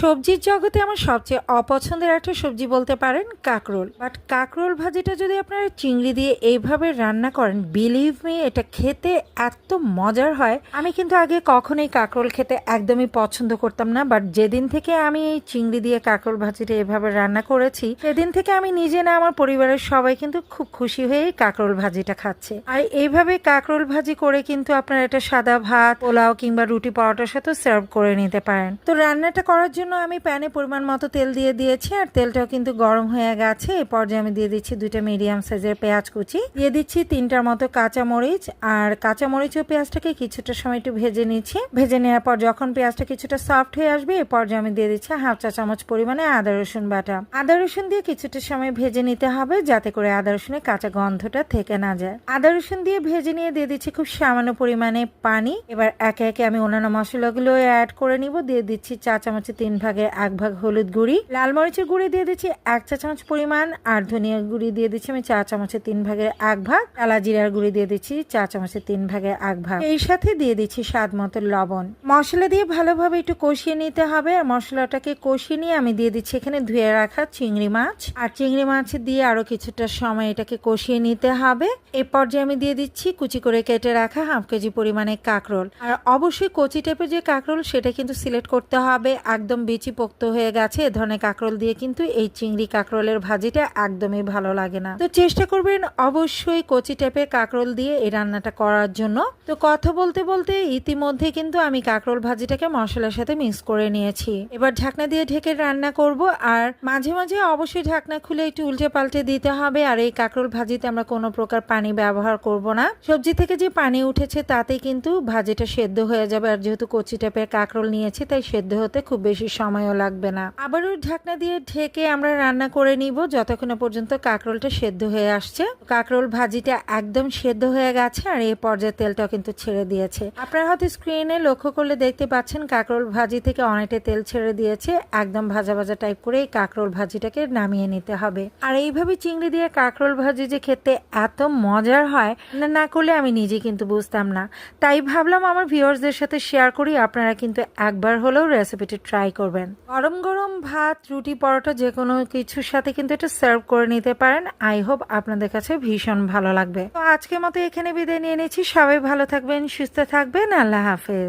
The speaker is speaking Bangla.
সবজির জগতে আমার সবচেয়ে অপছন্দের একটা সবজি বলতে পারেন কাকরোল। বাট কাকরোল ভাজিটা যদি আপনারা চিংড়ি দিয়ে এইভাবে রান্না করেন বিলিভ মি এটা খেতে এত মজার হয়। আমি কিন্তু আগে কখনোই কাকরোল খেতে একদমই পছন্দ করতাম না বাট যেদিন থেকে আমি এই চিংড়ি দিয়ে কাকরোল ভাজিটা এভাবে রান্না করেছি, সেদিন থেকে আমি নিজে না, আমার পরিবারের সবাই কিন্তু খুব খুশি হয়ে কাকরোল ভাজিটা খাচ্ছে। আর এইভাবে কাকরোল ভাজি করে কিন্তু আপনারা এটা সাদা ভাত, পোলাও কিংবা রুটি পরোটার সাথে সার্ভ করে নিতে পারেন। তো রান্নাটা করার জন্য আমি প্যানে পরিমাণ মতো তেল দিয়ে দিয়েছি, আর তেলটাও কিন্তু গরম হয়ে গেছে। এই পর্যায়ে আমি দিয়ে দিচ্ছি দুইটা মিডিয়াম সাইজের পেঁয়াজ কুচি। দিয়ে দিচ্ছি তিনটার মতো কাঁচা মরিচ আর কাঁচা মরিচ ও পেঁয়াজটাকে কিছুটা সময় একটু ভেজে নিচ্ছি। ভেজে নেওয়ার পর যখন পেঁয়াজটা কিছুটা সফট হয়ে আসবে এই পর্যায়ে আমি দিয়ে দিচ্ছি হাফ চা চামচ পরিমাণে আদা রসুন বাটা। আদা রসুন দিয়ে কিছুটা সময় ভেজে নিতে হবে, যাতে করে আদা রসুনের কাঁচা গন্ধটা থেকে না যায়। আদা রসুন দিয়ে ভেজে নিয়ে দিয়ে দিচ্ছি খুব সামান্য পরিমাণে পানি। এবার একে একে আমি অন্যান্য মশলাগুলো অ্যাড করে নিব। দিয়ে দিচ্ছি চা চামচের তিন ভাগের এক ভাগ হলুদ গুঁড়ি, লাল মরিচের গুঁড়ি দিয়ে দিচ্ছি এক চা চামচ পরিমাণ, আর ধনিয়া গুঁড়ি দিয়ে দিচ্ছি আমি চা চামচের তিন ভাগের এক ভাগ, কালা জিরার গুঁড়ি দিয়ে দিচ্ছি চা চামচের তিন ভাগের এক ভাগ। এই সাথে দিয়ে দিচ্ছি স্বাদ মতো লবণ। মশলা দিয়ে ভালোভাবে একটু কষিয়ে নিতে হবে। আর মশলাটাকে কষিয়ে নিয়ে আমি দিয়ে দিচ্ছি এখানে ধুয়ে রাখা চিংড়ি মাছ। আর চিংড়ি মাছ দিয়ে আরও কিছুটা সময় এটাকে কষিয়ে নিতে হবে। এ পর্যায়ে আমি দিয়ে দিচ্ছি কুচি করে কেটে রাখা হাফ কেজি পরিমাণে কাঁকরোল। আর অবশ্যই কচি টাইপের যে কাঁকরোল, সেটা কিন্তু সিলেক্ট করতে হবে। একদম বিচি পোক্ত হয়ে গেছে, এ ধরনের কাঁকরোল দিয়ে কিন্তু এই চিংড়ি কাঁকরোলের ভাজিটা একদমই ভালো লাগে না। তো চেষ্টা করবেন অবশ্যই কচি টাইপের কাঁকরোল দিয়ে এই রান্নাটা করার জন্য। তো কথা বলতে বলতে ইতিমধ্যে কিন্তু আমি কাঁকরোল ভাজিটাকে মশলার সাথে মিক্স করে নিয়েছি। এবার ঢাকনা দিয়ে ঢেকে রান্না করব, আর মাঝে মাঝে অবশ্যই ঢাকনা খুলে একটু উল্টে পাল্টে দিতে হবে, আর এই কাঁকরোল ভাজিতে আমরা কোনো প্রকার পানি ব্যবহার করব না। সবজি থেকে যে পানি উঠেছে তাতে কিন্তু ভাজিটা সেদ্ধ হয়ে যাবে, আর যেহেতু কচি টাইপের কাঁকরোল নিয়েছি, তাই সেদ্ধ হতে খুব বেশি সময়ও লাগবে না। আবারও ঢাকনা দিয়ে ঢেকে আমরা রান্না করে নিব, যতক্ষণ পর্যন্ত কাঁকরোলটা সেদ্ধ হয়ে আসছে। কাঁকরোল ভাজিটা একদম সেদ্ধ হয়ে গেছে আর এই পর্যায়ে তেলটাও কিন্তু ছেড়ে দিয়েছে। আপনারা হয়তো স্ক্রিনে লক্ষ্য করলে দেখতে পাচ্ছেন, কাঁকরোল ভাজি থেকে অনেকটা তেল ছেড়ে দিয়েছে। একদম ভাজা ভাজা টাইপ করে এই কাঁকরোল ভাজিটাকে নামিয়ে নিতে হবে। আর এইভাবে চিংড়ি দিয়ে কাঁকরোল ভাজি যে খেতে এত মজার হয়, না করলে আমি নিজে কিন্তু বুঝতাম না। তাই ভাবলাম আমার ভিউয়ার্সদের সাথে শেয়ার করি, আপনারা কিন্তু একবার হলেও রেসিপিটি ট্রাই করবেন। গরম গরম ভাত, রুটি, পরোটা যে কোনো কিছুর সাথে কিন্তু এটা সার্ভ করে নিতে পারেন। আই হোপ আপনাদের কাছে ভীষণ ভালো লাগবে। তো আজকে মতো এখানে বিদায় নিয়ে নিচ্ছি। সবাই ভালো থাকবেন, সুস্থ থাকবেন। আল্লাহ হাফেজ।